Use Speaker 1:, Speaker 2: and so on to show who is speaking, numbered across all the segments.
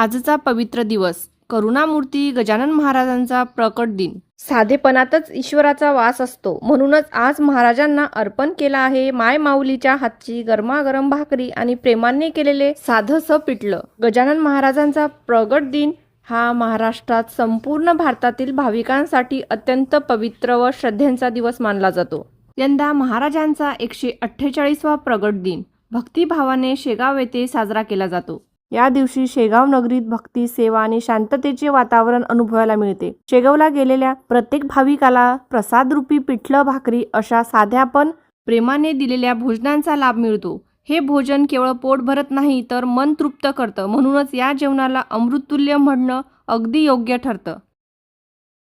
Speaker 1: आजचा पवित्र दिवस. करुणामूर्ती गजानन महाराजांचा प्रकट दिन. साधेपणातच ईश्वराचा वास असतो. म्हणूनच आज महाराजांना अर्पण केला आहे माय माऊलीच्या हातची गरमागरम भाकरी आणि प्रेमाने केलेले साधं स पिटलं गजानन महाराजांचा प्रगट दिन हा महाराष्ट्रात संपूर्ण भारतातील भाविकांसाठी अत्यंत पवित्र व श्रद्धेचा दिवस मानला जातो. यंदा महाराजांचा एकशे अठ्ठेचाळीसवा प्रगट दिन. भक्तिभावाने शेगाव येथे साजरा केला जातो. या दिवशी शेगाव नगरीत भक्ती सेवा आणि शांततेचे वातावरण अनुभवायला मिळते. शेगावला गेलेल्या प्रत्येक भाविकाला प्रसादरूपी पिठलं भाकरी अशा साध्या पण प्रेमाने दिलेल्या भोजनांचा लाभ मिळतो. हे भोजन केवळ पोट भरत नाही तर मन तृप्त करतं. म्हणूनच या जेवणाला अमृततुल्य म्हणणं अगदी योग्य ठरतं.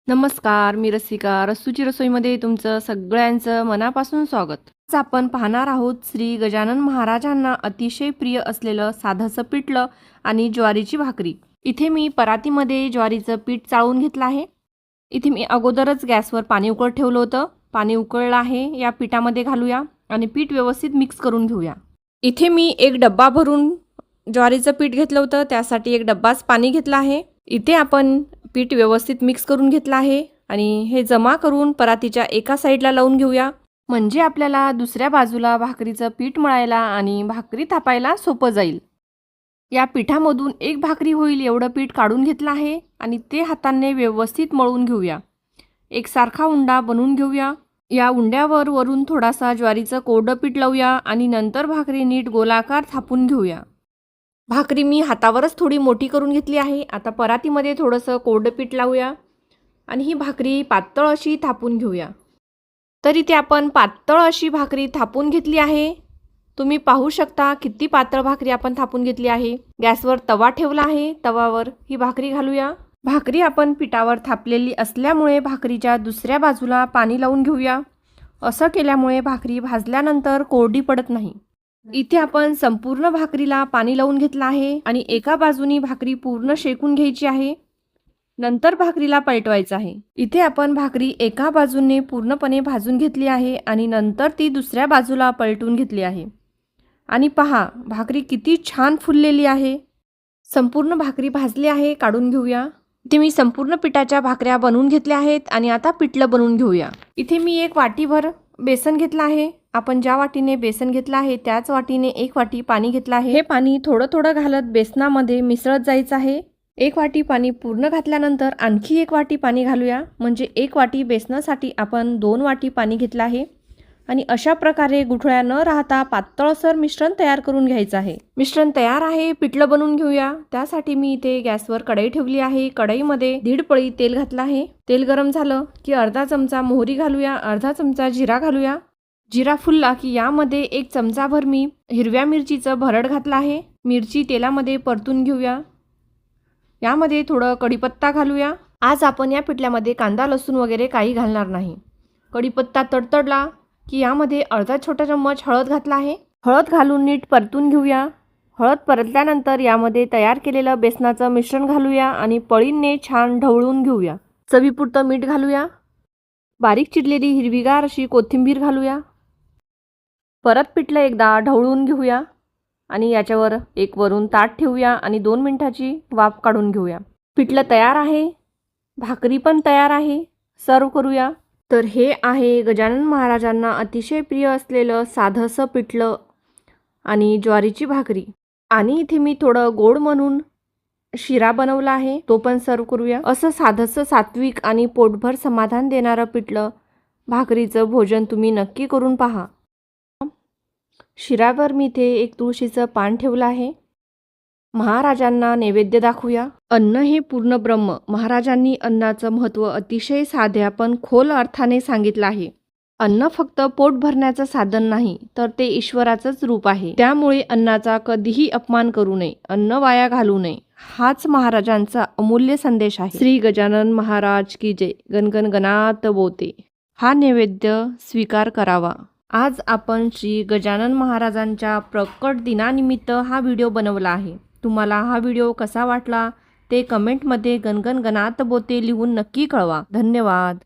Speaker 1: नमस्कार मी रसिका. रस्सूची रसोईमध्ये तुमचं सगळ्यांचं मनापासून स्वागत. आज आपण पाहणार आहोत श्री गजानन महाराजांना अतिशय प्रिय असलेलं साधंसं पिठलं आणि ज्वारीची भाकरी. इथे मी परातीमध्ये ज्वारीचं पीठ चाळून घेतलं आहे. इथे मी अगोदरच गॅसवर पाणी उकळ ठेवलं होतं. पाणी उकळलं आहे या पिठामध्ये घालूया आणि पीठ व्यवस्थित मिक्स करून घेऊया. इथे मी एक डब्बा भरून ज्वारीचं पीठ घेतलं होतं त्यासाठी एक डब्बाच पाणी घेतलं आहे. इथे आपण पीठ व्यवस्थित मिक्स करून घेतलं आहे आणि हे जमा करून परातीच्या एका साईडला लावून घेऊया. म्हणजे आपल्याला दुसऱ्या बाजूला भाकरीचं पीठ मळायला आणि भाकरी थापायला सोपं जाईल. या पिठामधून एक भाकरी होईल एवढं पीठ काढून घेतलं आहे आणि ते हाताने व्यवस्थित मळून घेऊया. एकसारखा उंडा बनवून घेऊया. या उंड्यावर वरून थोडासा ज्वारीचं कोरडं पीठ लावूया आणि नंतर भाकरी नीट गोलाकार थापून घेऊया. भाकरी मी हातावरच थोडी मोठी करून घेतली आहे. आता परातीमध्ये थोडंसं कोरडं पीठ लावूया आणि ही भाकरी पातळ अशी थापून घेऊया. तर इथे आपण पातळ अशी भाकरी थापून घेतली आहे. तुम्ही पाहू शकता किती पातळ भाकरी आपण थापून घेतली आहे. गॅसवर तवा ठेवला आहे. तवावर ही भाकरी घालूया. भाकरी आपण पिठावर थापलेली असल्यामुळे भाकरीच्या दुसऱ्या बाजूला पाणी लावून घेऊया. असं केल्यामुळे भाकरी भाजल्यानंतर कोरडी पडत नाही. इथे आपण संपूर्ण भाकरीला पाणी लावून घेतलं आहे आणि एका बाजूनी भाकरी पूर्ण शेकून घ्यायची आहे. नंतर भाकरीला पलटवायचं आहे. इथे आपण भाकरी एका बाजूने पूर्णपणे भाजून घेतली आहे आणि नंतर ती दुसऱ्या बाजूला पलटून घेतली आहे. आणि पहा भाकरी किती छान फुललेली आहे. संपूर्ण भाकरी भाजली आहे काढून घेऊया. इथे मी संपूर्ण पिठाच्या भाकऱ्या बनवून घेतल्या आहेत आणि आता पिठलं बनवून घेऊया. इथे मी एक वाटीभर बेसन घेतलं आहे. आपण ज्या वाटीने बेसन घेतलं आहे त्याच वाटीने एक वाटी पाणी घेतलं आहे. हे पाणी थोडं थोडं घालत बेसनामध्ये मिसळत जायचं आहे. एक वाटी पाणी पूर्ण घातल्यानंतर आणखी एक वाटी पाणी घालूया. म्हणजे एक वाटी बेसनासाठी आपण दोन वाटी पाणी घेतलं आहे. आणि अशा प्रकारे गुठळ्या न राहता पातळसर मिश्रण तयार करून घ्यायचं आहे. मिश्रण तयार आहे पिठलं बनवून घेऊया. त्यासाठी मी इथे गॅसवर कढई ठेवली आहे. कढईमध्ये दीड पळी तेल घातलं आहे. तेल गरम झालं की अर्धा चमचा मोहरी घालूया अर्धा चमचा जिरा घालूया. जिरा फुलला की यामध्ये एक चमचाभर मी हिरव्या मिरचीचं भरड घातलं आहे. मिरची तेलामध्ये परतून घेऊया. यामध्ये थोडं कढीपत्ता घालूया. आज आपण या पिठल्यामध्ये कांदा लसूण वगैरे काही घालणार नाही. कढीपत्ता तडतडला की यामध्ये अर्धा छोटा चम्मच हळद घातला आहे. हळद घालून नीट परतून घेऊया. हळद परतल्यानंतर यामध्ये तयार केलेलं बेसनाचं मिश्रण घालूया आणि पळींने छान ढवळून घेऊया. चवीपुरतं मीठ घालूया. बारीक चिरलेली हिरवीगार अशी कोथिंबीर घालूया. परत पिठलं एकदा ढवळून घेऊया आणि याच्यावर एक वरून ताट ठेवूया आणि दोन मिनटाची वाफ काढून घेऊया. पिठलं तयार आहे भाकरी पण तयार आहे सर्व करूया. तर हे आहे गजानन महाराजांना अतिशय प्रिय असलेलं साधंसं पिठलं आणि ज्वारीची भाकरी. आणि इथे मी थोडं गोड म्हणून शिरा बनवला आहे तो पण सर्व करूया. असं साधंसं सात्विक आणि पोटभर समाधान देणारं पिठलं भाकरीचं भोजन तुम्ही नक्की करून पहा. शिरावर मी इथे एक तुळशीचं पान ठेवलं आहे. महाराजांना नैवेद्य दाखवूया. अन्न हे पूर्ण ब्रह्म. महाराजांनी अन्नाचं महत्त्व अतिशय साध्या पण खोल अर्थाने सांगितलं आहे. अन्न फक्त पोट भरण्याचं साधन नाही तर ते ईश्वराचंच रूप आहे. त्यामुळे अन्नाचा कधीही अपमान करू नये अन्न वाया घालू नये. हाच महाराजांचा अमूल्य संदेश आहे. श्री गजानन महाराज की जय. गणगण गणात बोते. हा नैवेद्य स्वीकार करावा. आज आपण श्री गजानन महाराजांच्या प्रकट दिनानिमित्त हा व्हिडिओ बनवला आहे. तुम्हाला हा व्हिडिओ कसा वाटला ते कमेंटमध्ये गणगण बोते लिहून नक्की कळवा. धन्यवाद.